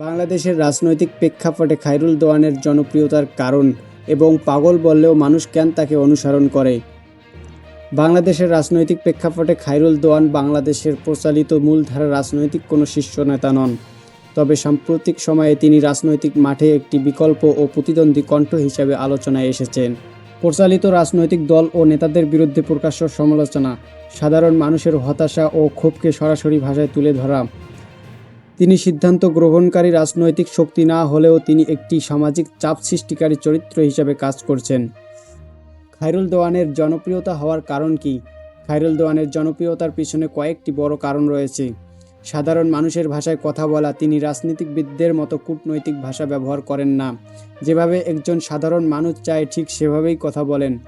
বাংলাদেশের রাজনৈতিক প্রেক্ষাপটে খাইরুল দোয়ানের জনপ্রিয়তার কারণ এবং পাগল বললেও মানুষ কেন তাকে অনুসরণ করে? বাংলাদেশের রাজনৈতিক প্রেক্ষাপটে খাইরুল দোয়ান বাংলাদেশের প্রচালিত মূলধারা রাজনৈতিক কোনো শীর্ষ নেতা নন। তবে সাম্প্রতিক সময়ে তিনি রাজনৈতিক মাঠে একটি বিকল্প ও প্রতিদ্বন্দ্বী কণ্ঠ হিসেবে আলোচনায় এসেছেন। প্রচালিত রাজনৈতিক দল ও নেতাদের বিরুদ্ধে প্রকাশ্য সমালোচনা, সাধারণ মানুষের হতাশা ও ক্ষোভকে সরাসরি ভাষায় তুলে ধরা তিনি সিদ্ধান্ত গ্রহণকারী রাজনৈতিক শক্তি না হলেও তিনি একটি সামাজিক চাপ সৃষ্টিকারী চরিত্র হিসেবে কাজ করছেন। খায়রুল দেওয়ানের জনপ্রিয়তা হওয়ার কারণ কি? খায়রুল দেওয়ানের জনপ্রিয়তার পিছনে কয়েকটি বড় কারণ রয়েছে। সাধারণ মানুষের ভাষায় কথা বলা, তিনি রাজনীতিবিদদের মতো কূটনৈতিক ভাষা ব্যবহার করেন না। যেভাবে একজন সাধারণ মানুষ চায়, ঠিক সেভাবেই কথা বলেন।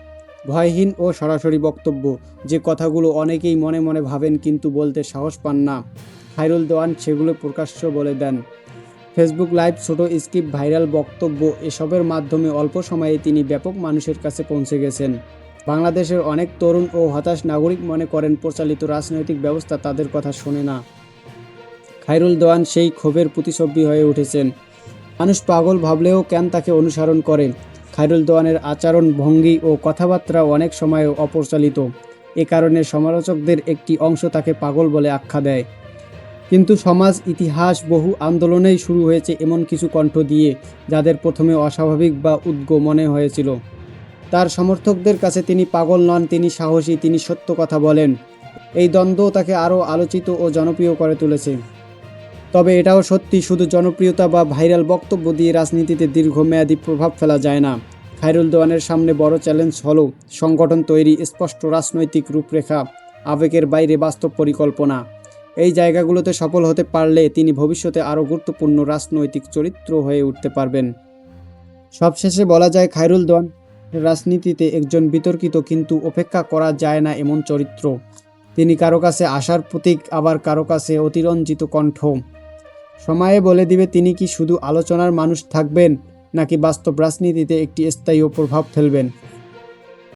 ভয়হীন ও সরাসরি বক্তব্য। যে কথাগুলো অনেকেই মনে মনে ভাবেন কিন্তু বলতে সাহস পান না। খায়রুল দেওয়ান সেগুলো প্রকাশ্য বলে দেন। ফেসবুক লাইভ ছোট স্কিপ, ভাইরাল বক্তব্য এসবের মাধ্যমে অল্প সময়ে তিনি ব্যাপক মানুষের কাছে পৌঁছে গেছেন। বাংলাদেশের অনেক তরুণ ও হতাশ নাগরিক মনে করেন প্রচালিত রাজনৈতিক ব্যবস্থা তাদের কথা শোনে না। খায়রুল দেওয়ান সেই ক্ষোভের প্রতিছবি হয়ে উঠেছেন। মানুষ পাগল ভাবলেও কেন তাকে অনুসরণ করে? খায়রুল দোয়ানের আচরণ ভঙ্গি ও কথাবার্তা অনেক সময় অপ্রচলিত। এ কারণে সমালোচকদের একটি অংশ তাকে পাগল বলে আখ্যা দেয়। কিন্তু সমাজ, ইতিহাস বহু আন্দোলনেই শুরু হয়েছে এমন কিছু কণ্ঠ দিয়ে, যাদের প্রথমে অস্বাভাবিক বা উদ্গ মনে হয়েছিল। তার সমর্থকদের কাছে তিনি পাগল নন, তিনি সাহসী, তিনি সত্য কথা বলেন। এই দ্বন্দ্ব তাকে আরও আলোচিত ও জনপ্রিয় করে তুলেছে। তবে এটাও সত্যি, শুধু জনপ্রিয়তা বা ভাইরাল বক্তব্য দিয়ে রাজনীতিতে দীর্ঘমেয়াদী প্রভাব ফেলা যায় না। খায়রুল দেওয়ানের সামনে বড় চ্যালেঞ্জ হলো সংগঠন তৈরি স্পষ্ট রাজনৈতিক রূপরেখা, আবেগের বাইরে বাস্তব পরিকল্পনা। এই জায়গাগুলোতে সফল হতে পারলে তিনি ভবিষ্যতে আরও গুরুত্বপূর্ণ রাজনৈতিক চরিত্র হয়ে উঠতে পারবেন। সবশেষে বলা যায়, খায়রুল দেওয়ান রাজনীতিতে একজন বিতর্কিত কিন্তু অপেক্ষা করা যায় না এমন চরিত্র। তিনি কারও কাছে আশার প্রতীক, আবার কারও কাছে অতিরঞ্জিত কণ্ঠ। সময়ে বলে দিবে তিনি কি শুধু আলোচনার মানুষ থাকবেন, নাকি বাস্তব রাজনীতিতে একটি স্থায়ী প্রভাব ফেলবেন?